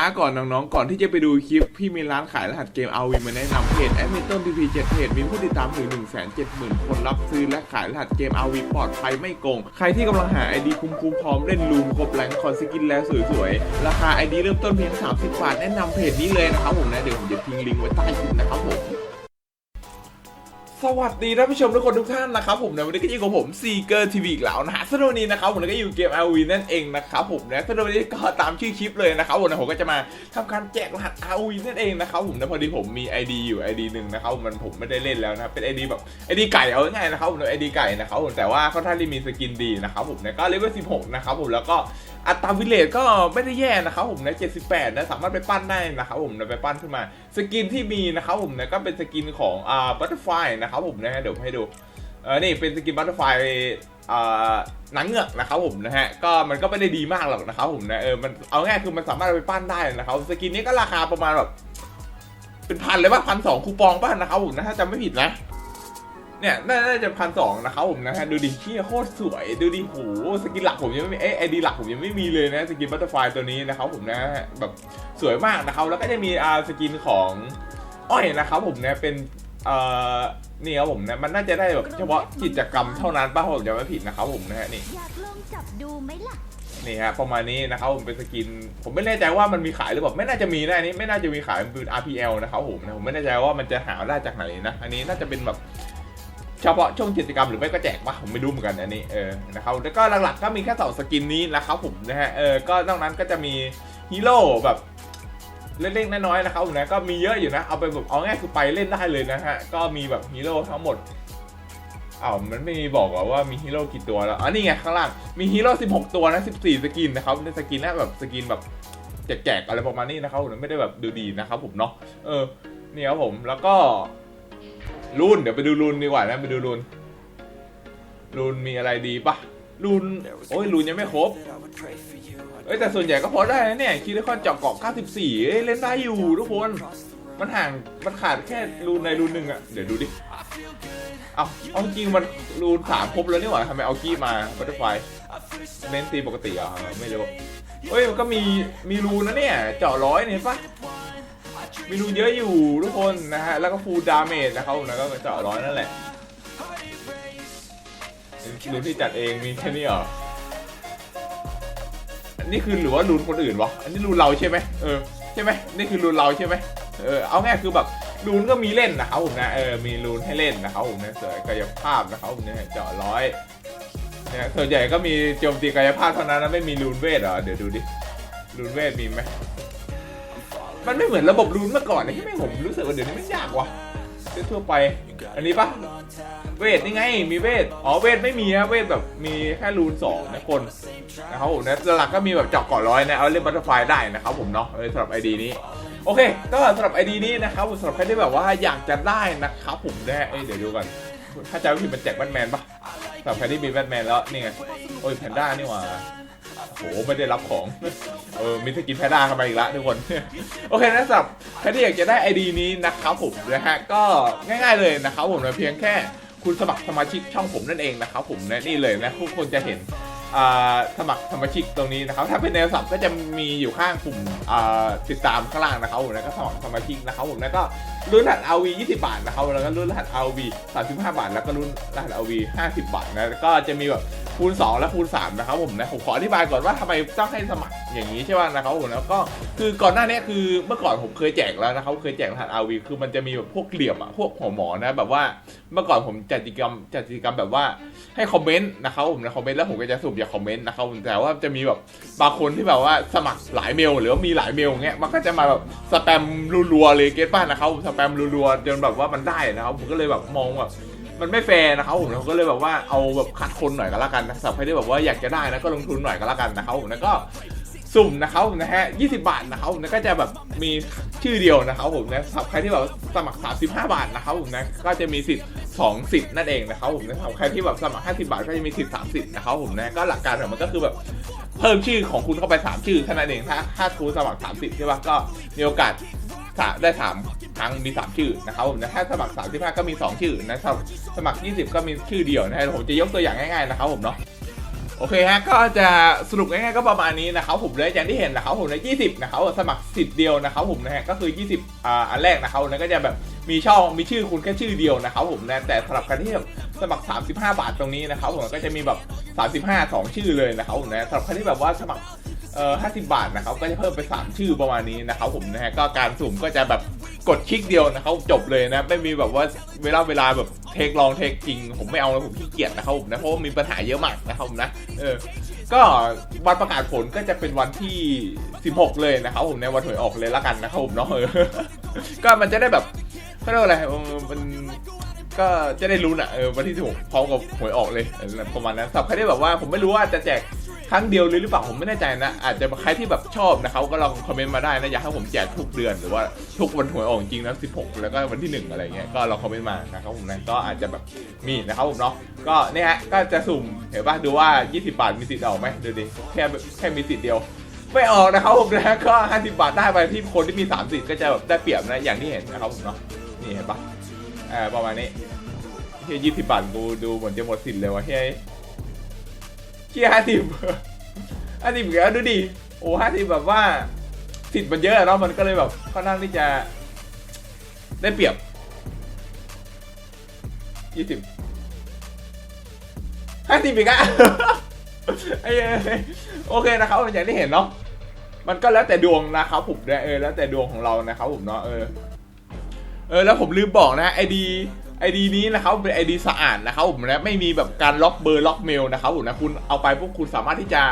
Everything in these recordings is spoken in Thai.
าก่อนน้องๆ ก่อนที่จะไปดูคลิป พี่มีร้านขายรหัสเกมเอาวีมาแนะนำเพจแอดมินต้นทีพีเจ็ดเพจมีผู้ติดตามถึง 1 7 0 0 0 0 คนรับซื้อและขายรหัสเกมเอาวีปลอดภัยไม่โกง ใครที่กำลังหาไอดีคุ้มๆพร้อมเล่นลูมครบแรงคอนสกินแล้วสวยๆ ราคา ID เริ่มต้นเพียง 30 บาท แนะนำเพจนี้เลยนะครับผมนะ เดี๋ยวผมจะทิ้งลิงก์ไว้ใต้คลิปนะครับผม สวัสดีท่านผู้ชมทุกคนทุกท่านนะครับผมในวันนี้ก็อยู่กับผมซีเกอร์ทีวีอีกแล้วนะฮะสำหรับวันนี้นะครับผมก็อยู่เกม LV นั่นเองนะครับผมนะสำหรับวันนี้ก็ตามชื่อคลิปเลยนะครับผมนะผมก็จะมาทำการแจกรหัส LV นั่นเองนะครับผมนะพอดีผมมี ID อยู่ ID หนึ่งนะครับมันผมไม่ได้เล่นแล้วนะเป็น ID แบบ ID ไก่เอาง่ายนะครับผมนะ ID ไก่นะครับผมแต่ว่าค่อนข้างที่มีสกินดีนะครับผมนะก็เลเวล16นะครับผมแล้วก็ อัตราวิเลตก็ไม่ได้แย่นะครับผมนะ78นะสามารถไปปั้นได้นะครับผมนะไปปั้นขึ้นมา สกินที่มีนะครับผมนะก็เป็นสกินของอ่าบัตเตอร์ไฟนะครับผมนะฮะเดี๋ยวให้ดูเออนี่เป็นสกินบัตเตอร์ไฟอ่าหนังเงือกนะครับผมนะฮะก็มันก็ไม่ได้ดีมากหรอกนะครับผมนะเออมันเอาง่ายคือมันสามารถไปปั้นได้นะครับสกินนี้ก็ราคาประมาณแบบเป็นพันเลยป่ะพันสองคูปองป่ะนะครับผมนะถ้าจำไม่ผิดนะ เนี่ยน่าน่าจะพันสองนะครับผมนะฮะดูดิเชี่ยโคตรสวยดูดิโหสกินหลักผมยังไม่มีเอ้ไอดีหลักผมยังไม่มีเลยนะสกินบัตเตอร์ไฟตัวนี้นะครับผมนะแบบสวยมากนะครับแล้วก็จะมีอ่าสกินของอ้อยนะครับผมนะเป็นเอ่อนี่ครับผมนะมันน่าจะได้แบบเฉพาะกิจกรรมเท่านั้นป่ะผมจะไม่ผิดนะครับผมนะฮะนี่อยากลองจับดูไหมล่ะนี่ฮะประมาณนี้นะครับผมเป็นสกิน ผมไม่แน่ใจว่ามันมีขายหรือเปล่าไม่น่าจะมีนะอันนี้ไม่น่าจะมีขายมันเป็น RPL นะครับผมนะผมไม่แน่ใจว่ามันจะหาได้จากไหนนะ อันนี้น่าจะเป็นแบบ เฉพาะช่วงกิจกรรมหรือไม่ก็แจกปะผมไม่รู้เหมือนกันอันนี้เออนะครับแล้วก็หลักๆก็มีแค่สองสกินนี้นะครับผมนะฮะเออก็นอกนั้นก็จะมีฮีโร่แบบเล็กๆน้อยๆนะครับผมนะก็มีเยอะอยู่นะเอาไปแบบเอาง่ายคือไปเล่นได้เลยนะฮะก็มีแบบฮีโร่ทั้งหมดอ้าวมันไม่มีบอกหรอว่ามีฮีโร่กี่ตัวแล้วอ๋อนี่ไงข้างล่างมีฮีโร่16 ตัวนะ14 สกินนะครับในสกินน่าแบบสกินแบบแจกๆอะไรประมาณนี้นะครับผมไม่ได้แบบดูดีนะครับผมเนาะเออนี่ครับผมแล้วก็ รูนเดี๋ยวไปดูรูนดีกว่านะไปดูรูนรูนมีอะไรดีปะรูนโอ้ยรูนยังไม่ครบเอ้ยแต่ส่วนใหญ่ก็พอได้นะเนี่ยคิดได้ค่อนเจาะเกาะ 94เอ้ยเล่นได้อยู่ทุกคนมันห่างมันขาดแค่รูนในรูนหนึ่งอะเดี๋ยวดูดิ เอาเอาจริงมันรูนสามครบแล้วนี่หว่าทำไมเอากี้มาบัตเตอร์ไฟเน้นตีปกติอะไม่รู้เฮ้ยมันก็มีมีรูนนะเนี่ยเจาะร้อยเนี่ยปะ มีรูนเยอะอยู่ทุกคนนะฮะ แล้วก็ฟูลดาเมจนะครับแล้วก็เจาะร้อยนั่นแหละรูนที่จัดเองมีแค่นี้เหรออันนี้คือหรือว่ารูนคนอื่นวะ อันนี้รูนเราใช่ไหมเออใช่ไหมนี่คือรูนเราใช่ไหมเออเอาง่ายคือแบบรูนก็มีเล่นนะครับผมนะเออมีรูนให้เล่นนะครับผมนะเสริมกายภาพนะครับผมเนี่ยเจาะร้อยเนี่ยส่วนใหญ่ก็มีโจมตีกายภาพเท่านั้นนะไม่มีรูนเวทเหรอเดี๋ยวดูดิรูนเวทมีไหม มันไม่เหมือนระบบรูนเมื่อก่อนนะที่ไม่ผมรู้สึกว่าเดี๋ยวนี้มันยากว่ะทั่วไป อันนี้ปะเวทนี่ไง มีเวท อ๋อ เวทไม่มีนะ เวทแบบมีแค่รูนสองนะคนนะครับผมนะหลักก็มีแบบเจาะเกาะร้อยนะ เอาเล่นบัตเตอร์ไฟได้นะครับผมเนาะเออสำหรับไอดีนี้ โอเค ก็สำหรับไอดีนี้นะครับสำหรับใครที่แบบว่าอยากจะได้นะครับผมนะเอ้ยเดี๋ยวดูก่อนถ้าจะไม่ผิดมันแจกแบทแมนปะสำหรับใครที่มีแบทแมนแล้วนี่ไง โอ้ยแพนด้านี่หว่า โหไม่ได้รับของ เออมีสกินแพด้าเข้ามาอีกแล้วทุกคน โอเคนะสำหรับใครที่อยากจะได้ไอดีนี้นะครับผมนะฮะก็ง่ายๆเลยนะครับผมนะเพียงแค่คุณสมัครสมาชิกช่องผมนั่นเองนะครับผมนะนี่เลยนะทุกคนจะเห็นอ่าสมัครสมาชิกตรงนี้นะครับ ถ้าเป็นในโทรศัพก็จะมีอยู่ข้างปุ่มอ่าติดตามข้างล่างนะครับผมแล้วก็สมัครสมาชิกนะครับผมแล้วก็รุ่นรหัส RV 20 บาทนะครับแล้วก็รุ่นรหัส RV 35 บาท แล้วก็รุ่นรหัส RV 50 บาทนะแล้วก็จะมีแบบ คูณ 2 และคูณ3นะครับผมนะผมขออธิบายก่อนว่าทำไมต้องให้สมัครอย่างนี้ใช่ไหมนะครับผมแล้วก็คือก่อนหน้านี้คือเมื่อก่อนผมเคยแจกแล้วนะครับเคยแจกรหัส RV คือมันจะมีแบบพวกเหลี่ยมอะพวกหัวหมอนะแบบว่าเมื่อก่อนผมจัดกิจกรรมจัดกิจกรรมแบบว่าให้คอมเมนต์นะครับผมนะคอมเมนต์แล้วผมก็จะสุ่มจากคอมเมนต์นะครับผมแต่ว่าจะมีแบบบางคนที่แบบว่าสมัครหลายเมล หรือว่ามีหลายเมลเงี้ยมันก็จะมาแบบสแปมรัวๆเลยเก็ตป้านะครับสแปมรัวๆจนแบบว่ามันได้นะครับผมก็เลยแบบมองแบบ มันไม่แฟร์นะครับผมก็เลยแบบว่าเอาแบบขัดคนหน่อยก็แล้วกันนะสำหรับใครที่แบบว่าอยากจะได้นะก็ลงทุนหน่อยก็แล้วกันนะครับผมแล้วก็สุ่มนะครับผมนะฮะ 20 บาทนะครับผมนะก็จะแบบมีชื่อเดียวนะครับผมนะสำหรับใครที่แบบสมัคร 35 บาทนะครับผมนะก็จะมีสิทธิ์สองสิทธิ์นั่นเองนะครับผมนะครับใครที่แบบสมัคร 50 บาทก็จะมีสิทธิ์3สิทธิ์นะครับผมนะก็หลักการของมันก็คือแบบเพิ่มชื่อของคุณเข้าไป 3 ชื่อแค่นั้นเองถ้าถ้าคุณสมัคร 30ใช่ปะก็มีโอกาสได้3 ครั้งมี 3 ชื่อนะครับผมนะถ้าสมัคร 35 ก็มี 2 ชื่อนะสมัครสมัคร 20 ก็มีชื่อเดียวนะผมจะยกตัวอย่างง่ายๆนะครับผมเนาะโอเคฮะก็จะสรุปง่ายๆก็ประมาณนี้นะครับผมเลยอย่างที่เห็นนะครับผมใน 20 นะครับสมัครสิทธิ์เดียวนะครับผมนะฮะก็คือ 20อ่าอันแรกนะครับนะก็จะแบบมีช่องมีชื่อคุณแค่ชื่อเดียวนะครับผมนะแต่สำหรับการที่แบบสมัคร 35 บาทตรงนี้นะครับผมก็จะมีแบบ 35 2 ชื่อเลยนะครับผมนะสำหรับใครที่แบบว่าสมัครเอ่อ50 บาทนะครับก็จะเพิ่มไป 3 ชื่อประมาณนี้นะครับผมนะฮะก็การสุ่มก็จะแบบ กดคลิกเดียวนะครับจบเลยนะไม่มีแบบว่าเวลาเวลาแบบเทคลองเทคจริง ผมไม่เอาแล้วผมขี้เกียจนะครับผมนะเพราะว่ามีปัญหาเยอะมากนะครับผมนะเออก็วันประกาศผลก็จะเป็นวันที่ 16 เลยนะครับผมในวันหวยออกเลยละกันนะครับผมเนาะเออก็มันจะได้แบบเขาเรียกว่าอะไรมันก็จะได้รู้นะเออวันที่16พร้อมกับหวยออกเลยประมาณนั้นสำหรับใครที่แบบว่าผมไม่รู้ว่าจะแจก ครั้งเดียวเลยหรือเปล่าผมไม่แน่ใจนะ อาจจะใครที่แบบชอบนะครับก็ลองคอมเมนต์มาได้นะอยากให้ผมแจกทุกเดือนหรือว่าทุกวันหวยออกจริงนะ16 แล้วก็วันที่ 1 อะไรเงี้ยก็ลองคอมเมนต์มานะครับผมนะก็อาจจะแบบมีนะครับผมเนาะก็เนี่ยฮะก็จะสุ่มเห็นป่ะดูว่า 20 บาทมีสิทธิ์ออกไหมดูดิแค่แค่มีสิทธิ์เดียวไม่ออกนะครับผมนะก็ 50 บาทได้ไปที่คนที่มี3สิทธิ์ก็จะแบบได้เปรียบนะอย่างที่เห็นนะครับผมเนาะนี่เห็นปะอ่าประมาณนี้เฮียยี่สิบบาทกูดูเหมือนจะหมดสิทธิ์เลยวะเฮีย เฮียห้าสิบห้าสิบแล้วดูดิ โอ้ห้าสิบแบบว่าสิทธิ์มันเยอะเนาะมันก็เลยแบบค่อนข้างที่จะ ได้เปรียบยี่สิบห้าสิบอีกอะไอ้เอ้ยโอเคนะครับอย่างที่เห็นเนาะมันก็แล้วแต่ดวงนะครับผมนะเออแล้วแต่ดวงของเรานะครับผมเนาะเออเออแล้วผมลืมบอกนะไอดี ไอดีนี้นะครับเป็นไอดีสะอาดนะครับผมนะไม่มีแบบการล็อกเบอร์ล็อกเมลนะครับผมนะคุณเอาไปพวกคุณสามารถที่จะ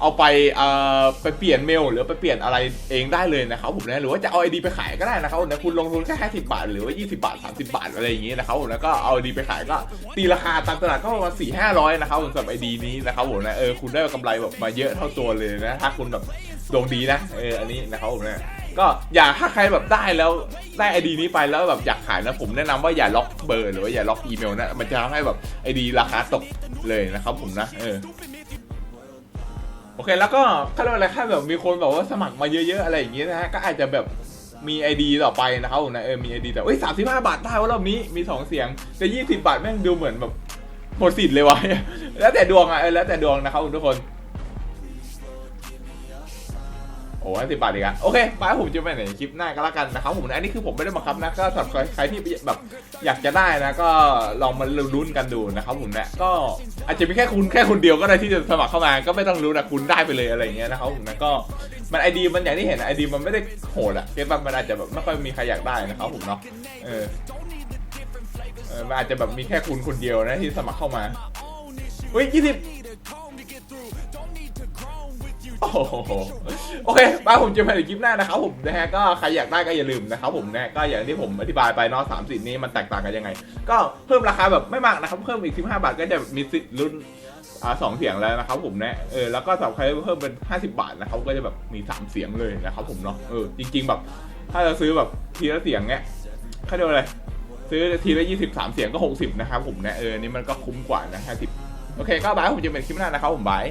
เอาไปเอ่อไปเปลี่ยนเมล หรือไปเปลี่ยนอะไรเองได้เลยนะครับผมนะหรือว่าจะเอาไอดีไปขายก็ได้นะครับผมนะคุณลงทุนแค่ห้าสิบบาท หรือว่ายี่สิบาทสามสิบาทอะไรอย่างงี้นะครับผมแล้วก็เอาไอดีไปขายก็ตีราคาตามตลาดก็ประมาณสี่ห้าร้อยนะครับผมสำหรับไอดีนี้นะครับผมนะเออคุณได้กำไรแบบมาเยอะเท่าตัวเลยนะถ้าคุณแบบดวงดีนะเอออันนี้นะครับผมนะ ก็อย่าถ้าใครแบบได้แล้วได้ไอดีนี้ไปแล้วแบบอยากขายนะผมแนะนำว่าอย่าล็อกเบอร์หรือว่าอย่าล็อกอีเมลนะมันจะทำให้แบบไอดีราคาตกเลยนะครับผมนะเออโอเคแล้วก็เขาเรียกว่าอะไรถ้าแบบมีคนแบบว่าสมัครมาเยอะๆอะไรอย่างเงี้ยนะฮะก็อาจจะแบบมีไอดีต่อไปนะครับผมนะเออมีไอดีแต่เอ้ยสามสิบห้าบาทได้ว่ารอบนี้มีสองเสียงแต่ยี่สิบาทแม่งดูเหมือนแบบหมดสิทธิ์เลยวะแล้วแต่ดวงอะเออแล้วแต่ดวงนะครับทุกคน โอ้ห้าสิบบาทอีกอะโอเคไปผมจะไปไหนคลิปหน้าก็แล้วกันนะครับผมนะอันนี้คือผมไม่ได้บังคับนะก็สำหรับใครที่แบบอยากจะได้นะก็ลองมาลุ้นกันดูนะครับผมนะก็อาจจะมีแค่คุณแค่คนเดียวก็ได้ที่จะสมัครเข้ามาก็ไม่ต้องรู้นะคุณได้ไปเลยอะไรเงี้ยนะครับผมนะก็มันไอดีมันอย่างที่เห็นไอดีมันไม่ได้โหดอะเก็ตป่ะมันอาจจะแบบไม่ค่อยมีใครอยากได้นะครับผมเนาะเออเออมันอาจจะแบบมีแค่คุณคนเดียวนะที่สมัครเข้ามาเฮ้ยยี่สิบ โอ้โหโอเคบ้าผมจะมาในคลิปหน้านะครับผมนะฮะก็ใครอยากได้ก็อย่าลืมนะครับผมนะก็อย่างที่ผมอธิบายไปเนาะสามสิทธิ์นี้มันแตกต่างกันยังไง ก็เพิ่มราคาแบบไม่มากนะครับ เพิ่มอีก15บาทก็จะมีสิทธิ์รุ่นสองเสียงแล้วนะครับผมนะเออแล้วก็สำหรับใครเพิ่มเป็น 50 บาทนะครับก็จะแบบมี 3 เสียงเลยนะครับผมเนาะเออจริง ๆ แบบ ถ้าจะซื้อแบบทีละเสียงเนี้ยเขาเรียกว่าอะไรซื้อทีละ20 3เสียงก็ 60 นะครับผมนะเออนี่มันก็คุ้มกว่านะ50โอเคก็บายผมจะเป็นคลิปหน้านะครับผมบาย